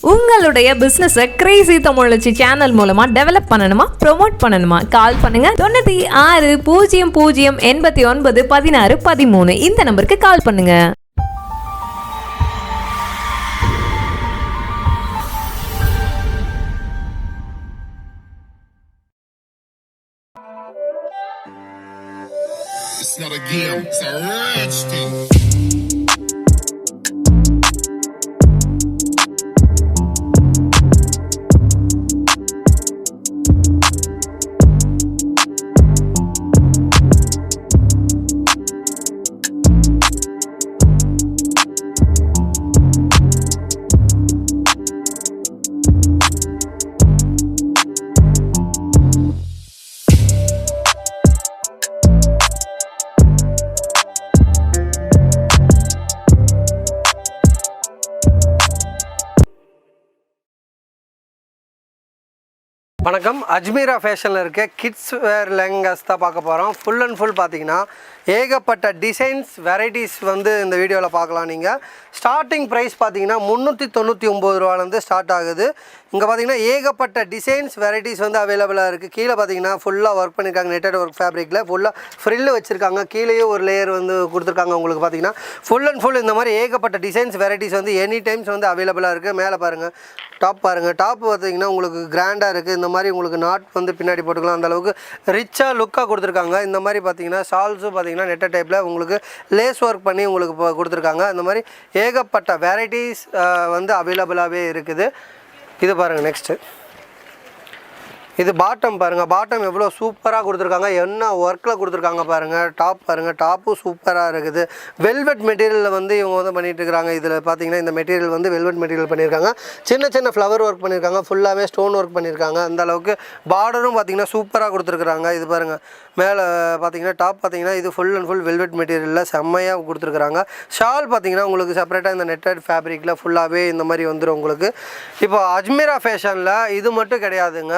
உங்களுடைய பிஸ்னஸை crazy Tamizhachi channel மூலமாக டெவலப் பண்ணணுமா ப்ரோமோட் பண்ணணுமா? கால் பண்ணுங்க. தொண்ணூற்றி ஆறு பூஜ்ஜியம் பூஜ்ஜியம் எண்பத்தி ஒன்பது பதினாறு பதிமூணு. இந்த நம்பருக்கு கால் பண்ணுங்க. It's not a game, it's a rich thing. வணக்கம். அஜ்மீரா ஃபேஷனில் இருக்க கிட்ஸ் வேர் லெங்கஸ் தான் பார்க்க போகிறோம் ஃபுல் அண்ட் ஃபுல் பார்த்தீங்கன்னா ஏகப்பட்ட டிசைன்ஸ் வெரைட்டிஸ் வந்து இந்த வீடியோவில் பார்க்கலாம் நீங்கள் ஸ்டார்டிங் ப்ரைஸ் பார்த்தீங்கன்னா முந்நூற்றி தொண்ணூற்றி ஒம்பது ரூபாலேருந்து ஸ்டார்ட் ஆகுது. இங்கே பார்த்தீங்கன்னா ஏகப்பட்ட டிசைன்ஸ் வெரைட்டிஸ் வந்து அவைலபிளாக இருக்குது கீழே பார்த்தீங்கன்னா ஃபுல்லாக ஒர்க் பண்ணியிருக்காங்க நெட்டட் ஒர்க் ஃபேப்ரிக்கில் ஃபுல்லாக ஃப்ரில்லு வச்சுருக்காங்க. கீழேயே ஒரு லேயர் வந்து கொடுத்துருக்காங்க உங்களுக்கு பார்த்தீங்கன்னா. ஃபுல் அண்ட் ஃபுல் இந்த மாதிரி ஏகப்பட்ட டிசைன்ஸ் வெரைட்டிஸ் வந்து எனி டைம்ஸ் வந்து அவைலபிளாக இருக்குது மேலே பாருங்கள் டாப் பாருங்கள் டாப் பார்த்தீங்கன்னா உங்களுக்கு கிராண்டாக இருக்குது இந்த மாதிரி உங்களுக்கு நாட் வந்து பின்னாடி போட்டுக்கலாம். அந்த அளவுக்கு ரிச்சாக லுக்காக கொடுத்துருக்காங்க. இந்த மாதிரி பார்த்தீங்கன்னா ஷால்ஸும் பார்த்தீங்கன்னா நெட்ட டைப்பில் உங்களுக்கு லேஸ் ஒர்க் பண்ணி உங்களுக்கு இப்போ கொடுத்துருக்காங்க. இந்த மாதிரி ஏகப்பட்ட வெரைட்டிஸ் வந்து அவைலபிளாகவே இருக்குது. இது பாருங்கள் நெக்ஸ்ட்டு இது பாட்டம் பாருங்கள் பாட்டம் எவ்வளோ சூப்பராக கொடுத்துருக்காங்க. என்ன ஒர்க்கில் கொடுத்துருக்காங்க பாருங்கள் டாப் பாருங்கள் டாப்பும் சூப்பராக இருக்குது. வெல்வெட் மெட்டீரியலில் வந்து இவங்க வந்து பண்ணிகிட்டு இருக்காங்க. இதில் பார்த்தீங்கன்னா இந்த மெட்டீரியல் வந்து வெல்வெட் மெட்டீரியல் பண்ணியிருக்காங்க சின்ன சின்ன ஃப்ளவர் ஒர்க் பண்ணியிருக்காங்க ஃபுல்லாகவே ஸ்டோன் ஒர்க் பண்ணியிருக்காங்க அந்த அளவுக்கு பார்டரும் பார்த்தீங்கன்னா சூப்பராக கொடுத்துருக்குறாங்க. இது பாருங்கள் மேலே பார்த்தீங்கன்னா டாப் பார்த்தீங்கன்னா இது ஃபுல் அண்ட் ஃபுல் வெல்வெட் மெட்டீரியலில் செம்மையாக கொடுத்துருக்குறாங்க. ஷால் பார்த்தீங்கன்னா உங்களுக்கு செப்பரேட்டாக இந்த நெட்டட் ஃபேப்ரிக்கில் ஃபுல்லாகவே இந்த மாதிரி வந்துடும் உங்களுக்கு. இப்போ அஜ்மீரா ஃபேஷனில் இது மட்டும் கிடையாதுங்க.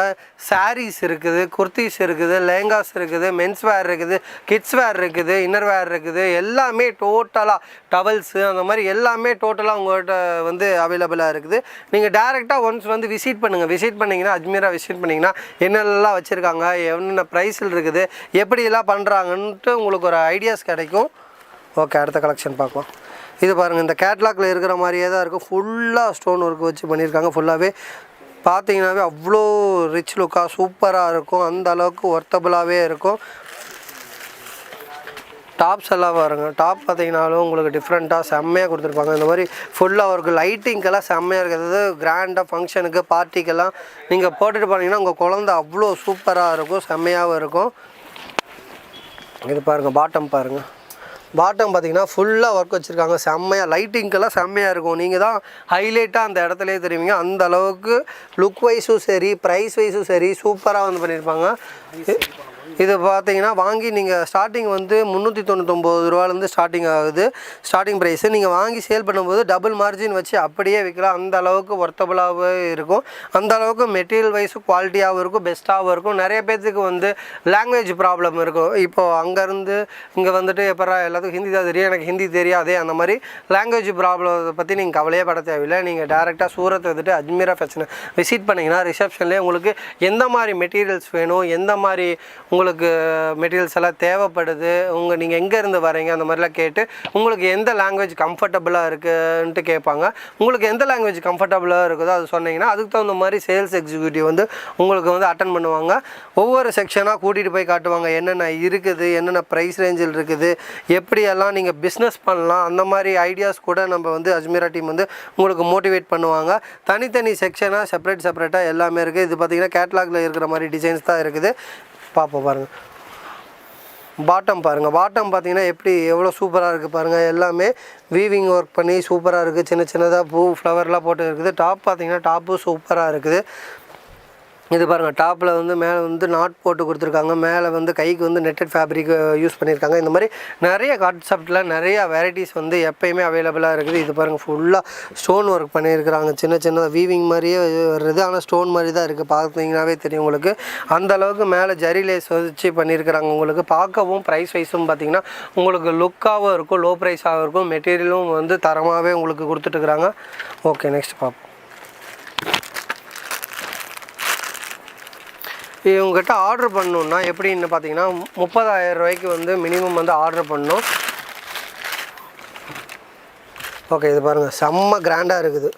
சாரீஸ் இருக்குது குர்த்திஸ் இருக்குது லேங்காஸ் இருக்குது மென்ஸ் வேர் இருக்குது கிட்ஸ் வேர் இருக்குது இன்னர் வேர் இருக்குது எல்லாமே டோட்டலாக டவல்ஸு அந்த மாதிரி எல்லாமே டோட்டலாக உங்கள்கிட்ட வந்து அவைலபிளாக இருக்குது. நீங்கள் டேரெக்டாக ஒன்ஸ் வந்து விசிட் பண்ணுங்கள் விசிட் பண்ணிங்கன்னா அஜ்மீராக விசிட் பண்ணிங்கன்னா என்னென்னலாம் வச்சுருக்காங்க என்னென்ன ப்ரைஸில் இருக்குது எப்படியெல்லாம் பண்ணுறாங்கன்ட்டு உங்களுக்கு ஒரு ஐடியாஸ் கிடைக்கும். ஓகே அடுத்த கலெக்ஷன் பார்க்கலாம். இது பாருங்கள் இந்த கேட்லாக்ல இருக்கிற மாதிரியே தான் இருக்கும். ஃபுல்லாக ஸ்டோன் ஒர்க் வச்சு பண்ணியிருக்காங்க. ஃபுல்லாகவே பார்த்தீங்கன்னாவே அவ்வளோ ரிச் லுக்காக சூப்பராக இருக்கும். அந்த அளவுக்கு ஒர்த்தபுளாகவே இருக்கும். டாப்ஸ் எல்லாம் பாருங்கள் டாப் பார்த்தீங்கனாலும் உங்களுக்கு டிஃப்ரெண்ட்டாக செம்மையாக கொடுத்துருப்பாங்க. இந்த மாதிரி ஃபுல்லாக அவருக்கு லைட்டிங்கெல்லாம் செம்மையாக இருக்கிறது கிராண்டாக ஃபங்க்ஷனுக்கு பார்ட்டிக்கெல்லாம் நீங்கள் போட்டுட்டு போனீங்கன்னா உங்கள் குழந்த அவ்வளோ சூப்பராக இருக்கும் செம்மையாகவும் இருக்கும். இது பாருங்கள் பாட்டம் பாருங்கள் பாட்டம் பார்த்தீங்கன்னா ஃபுல்லாக ஒர்க் வச்சுருக்காங்க. செம்மையாக லைட்டிங்க்கெல்லாம் செம்மையாக இருக்கும். நீங்கள் தான் ஹைலைட்டாக அந்த இடத்துலையே தெரிவிங்க. அந்த அளவுக்கு லுக் வைஸும் சரி ப்ரைஸ் வைஸும் சரி சூப்பராக வந்து பண்ணியிருப்பாங்க இது பார்த்தீங்கன்னா வாங்கி நீங்கள் ஸ்டார்டிங் வந்து முந்நூற்றி தொண்ணூத்தொம்பது ரூபாலேருந்து ஸ்டார்டிங் ஆகுது. ஸ்டார்டிங் ப்ரைஸு நீங்கள் வாங்கி சேல் பண்ணும்போது டபுள் மார்ஜின் வச்சு அப்படியே விற்கலாம் அந்த அளவுக்கு ஒர்த்தபுளாகவே இருக்கும். அந்த அளவுக்கு மெட்டீரியல் வைஸும் குவாலிட்டியாகவும் இருக்கும் பெஸ்ட்டாகவும் இருக்கும். நிறைய பேர்த்துக்கு வந்து லாங்குவேஜ் ப்ராப்ளம் இருக்கும். இப்போது அங்கேருந்து இங்கே வந்துட்டு எப்பரா எல்லாத்துக்கும் ஹிந்தி தான் தெரியும் எனக்கு ஹிந்தி தெரியாதே அந்த மாதிரி லாங்குவேஜ் ப்ராப்ளத்தை பற்றி நீங்கள் கவலையே பட தேவையில்லை. நீங்கள் டேரெக்டாக சூரத் வந்துட்டு அஜ்மீரா ஃபேஷனை விசிட் பண்ணிங்கன்னா ரிசப்ஷன்லேயே உங்களுக்கு எந்த மாதிரி மெட்டீரியல்ஸ் வேணும் எந்த மாதிரி உங்களுக்கு மெட்டீரியல்ஸ் எல்லாம் தேவைப்படுது உங்கள் நீங்கள் எங்கேருந்து வரீங்க அந்த மாதிரிலாம் கேட்டு உங்களுக்கு எந்த லாங்குவேஜ் கம்ஃபர்டபுளாக இருக்குன்ட்டு கேட்பாங்க. உங்களுக்கு எந்த லாங்குவேஜ் கம்ஃபர்டபுளாக இருக்குதோ அது சொன்னீங்கன்னா அதுக்கு தகுந்த மாதிரி சேல்ஸ் எக்ஸிக்யூட்டிவ் வந்து உங்களுக்கு வந்து அட்டன் பண்ணுவாங்க. ஒவ்வொரு செக்ஷனாக கூட்டிகிட்டு போய் காட்டுவாங்க என்னென்ன இருக்குது என்னென்ன ப்ரைஸ் ரேஞ்சில் இருக்குது எப்படியெல்லாம் நீங்கள் பிஸ்னஸ் பண்ணலாம் அந்த மாதிரி ஐடியாஸ் கூட நம்ம வந்து அஜ்மீரா டீம் வந்து உங்களுக்கு மோட்டிவேட் பண்ணுவாங்க. தனித்தனி செக்ஷனாக செப்பரேட் செப்பரேட்டாக எல்லாமே இருக்குது இது பார்த்தீங்கன்னா கேட்லாகில் இருக்கிற மாதிரி டிசைன்ஸ் தான் இருக்குது. பார்ப்போம் பாருங்கள் பாட்டம் பாருங்கள் பாட்டம் பார்த்தீங்கன்னா எப்படி எவ்வளோ சூப்பராக இருக்குது பாருங்கள் எல்லாமே வீவிங் ஒர்க் பண்ணி சூப்பராக இருக்குது சின்ன சின்னதாக பூ ஃப்ளவர்லாம் போட்டு இருக்குது. டாப் பார்த்தீங்கன்னா டாப்பும் சூப்பராக இருக்குது. இது பாருங்கள் டாப்பில் வந்து மேலே வந்து நாட் போட்டு கொடுத்துருக்காங்க. மேலே வந்து கைக்கு வந்து நெட்டட் ஃபேப்ரிக் யூஸ் பண்ணியிருக்காங்க இந்த மாதிரி நிறைய கான்செப்டில் நிறைய வெரைட்டிஸ் வந்து எப்போயுமே அவைலபிளாக இருக்குது. இது பாருங்கள் ஃபுல்லாக ஸ்டோன் ஒர்க் பண்ணியிருக்கிறாங்க சின்ன சின்னதாக வீவிங் மாதிரியே வருது. ஆனால் ஸ்டோன் மாதிரி தான் இருக்குது பார்த்தீங்கன்னாவே தெரியும் உங்களுக்கு. அந்த அளவுக்கு மேலே ஜரி லேஸ் வச்சு பண்ணியிருக்கிறாங்க உங்களுக்கு. பார்க்கவும் ப்ரைஸ் வைஸும் பார்த்தீங்கன்னா உங்களுக்கு லுக்காகவும் இருக்கும் லோ ப்ரைஸாகவும் இருக்கும். மெட்டீரியலும் வந்து தரமாகவே உங்களுக்கு கொடுத்துட்டுருக்குறாங்க ஓகே நெக்ஸ்ட் பார்ப்போம் இவங்ககிட்ட ஆர்டர் பண்ணணுன்னா எப்படின்னு பார்த்தீங்கன்னா முப்பதாயிரம் ரூபாய்க்கு வந்து மினிமம் வந்து ஆர்டர் பண்ணணும். ஓகே இது பாருங்கள் செம்ம கிராண்டாக இருக்குது.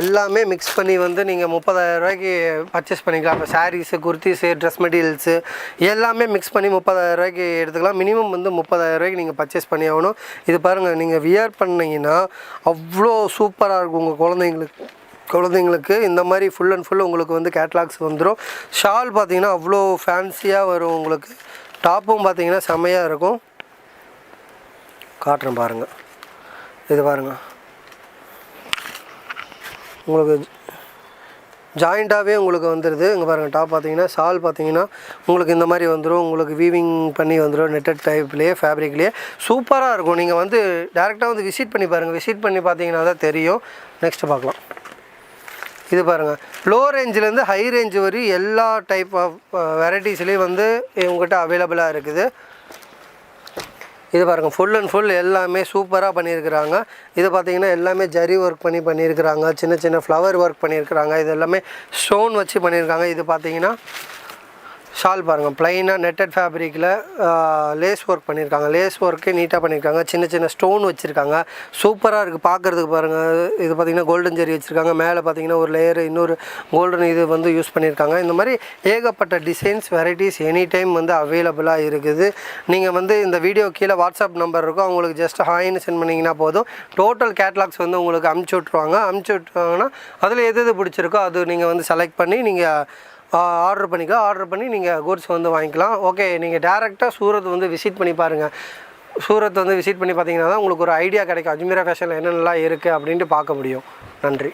எல்லாமே மிக்ஸ் பண்ணி வந்து நீங்கள் முப்பதாயிரம் ரூபாய்க்கு பர்ச்சேஸ் பண்ணிக்கலாம். இப்போ சாரீஸு குர்த்திஸு ட்ரெஸ் மெட்டீரியல்ஸு எல்லாமே மிக்ஸ் பண்ணி முப்பதாயிரம் ரூபாய்க்கு எடுத்துக்கலாம். மினிமம் வந்து முப்பதாயிரம் ரூபாய்க்கு நீங்கள் பர்ச்சேஸ் பண்ணி ஆகணும். இது பாருங்கள் நீங்கள் வியர் பண்ணிங்கன்னா அவ்வளோ சூப்பராக இருக்கும் உங்கள் குழந்தைங்களுக்கு. குழந்தைங்களுக்கு இந்த மாதிரி ஃபுல் அண்ட் ஃபுல் உங்களுக்கு வந்து கேட்லாக்ஸ் வந்துடும் ஷால் பார்த்தீங்கன்னா அவ்வளோ ஃபேன்சியாக வரும் உங்களுக்கு. டாப்பும் பார்த்தீங்கன்னா செம்மையாக இருக்கும். காட்டுறேன் பாருங்கள் இது பாருங்கள் உங்களுக்கு ஜாயிண்ட்டாகவே உங்களுக்கு வந்துடுது இங்கே பாருங்கள் டாப் பார்த்தீங்கன்னா ஷால் பார்த்தீங்கன்னா உங்களுக்கு இந்த மாதிரி வந்துடும் உங்களுக்கு வீவிங் பண்ணி வந்துடும் நெட்டட் டைப்லேயே ஃபேப்ரிக்லேயே சூப்பராக இருக்கும். நீங்கள் வந்து டேரெக்டாக வந்து விசிட் பண்ணி பாருங்கள் விசிட் பண்ணி பார்த்தீங்கன்னா தான் தெரியும். நெக்ஸ்ட்டு பார்க்கலாம். இது பாருங்கள் லோ ரேஞ்சிலேருந்து ஹை ரேஞ்ச் வரையும் எல்லா டைப் ஆஃப் வெரைட்டிஸ்லேயும் வந்து இவங்ககிட்ட அவைலபிளாக இருக்குது. இது பாருங்கள் ஃபுல் அண்ட் ஃபுல் எல்லாமே சூப்பராக பண்ணியிருக்கிறாங்க. இது பார்த்தீங்கன்னா எல்லாமே ஜரி ஒர்க் பண்ணி பண்ணியிருக்கிறாங்க. சின்ன சின்ன ஃப்ளவர் ஒர்க் பண்ணியிருக்கிறாங்க. இது எல்லாமே ஸ்டோன் வச்சு பண்ணியிருக்காங்க. இது பார்த்தீங்கன்னா ஷால் பாருங்கள் ப்ளைனாக நெட்டட் ஃபேப்ரிக்கில் லேஸ் ஒர்க் பண்ணியிருக்காங்க லேஸ் ஒர்க்கே நீட்டாக பண்ணியிருக்காங்க சின்ன சின்ன ஸ்டோன் வச்சுருக்காங்க. சூப்பராக இருக்குது பார்க்குறதுக்கு பாருங்கள் இது பார்த்திங்கன்னா கோல்டன் ஜெரி வச்சுருக்காங்க. மேலே பார்த்தீங்கன்னா ஒரு லேயர் இன்னொரு கோல்டன் இது வந்து யூஸ் பண்ணியிருக்காங்க இந்த மாதிரி ஏகப்பட்ட டிசைன்ஸ் வெரைட்டிஸ் எனி டைம் வந்து அவைலபிளாக இருக்குது. நீங்கள் வந்து இந்த வீடியோ கீழே வாட்ஸ்அப் நம்பர் இருக்கும். அவங்களுக்கு ஜஸ்ட் ஹாயின்னு சென்ட் பண்ணிங்கன்னா போதும். டோட்டல் கேட்லாக்ஸ் வந்து உங்களுக்கு அமுச்சு விட்ருவாங்க அமுச்சு விட்ருவாங்கன்னா அதில் எது எது பிடிச்சிருக்கோ அது நீங்கள் வந்து செலக்ட் பண்ணி நீங்கள் ஆர்டர் பண்ணிக்கலாம் ஆர்டர் பண்ணி நீங்கள் கூட்ஸ் வந்து வாங்கிக்கலாம். ஓகே நீங்கள் டேரெக்டாக சூரத் வந்து விசிட் பண்ணி பாருங்கள் சூரத் வந்து விசிட் பண்ணி பார்த்தீங்கன்னா தான் உங்களுக்கு ஒரு ஐடியா கிடைக்கும். அஜ்மீரா ஃபேஷனில் என்னென்னலாம் இருக்குது அப்படின்ட்டு பார்க்க முடியும். நன்றி.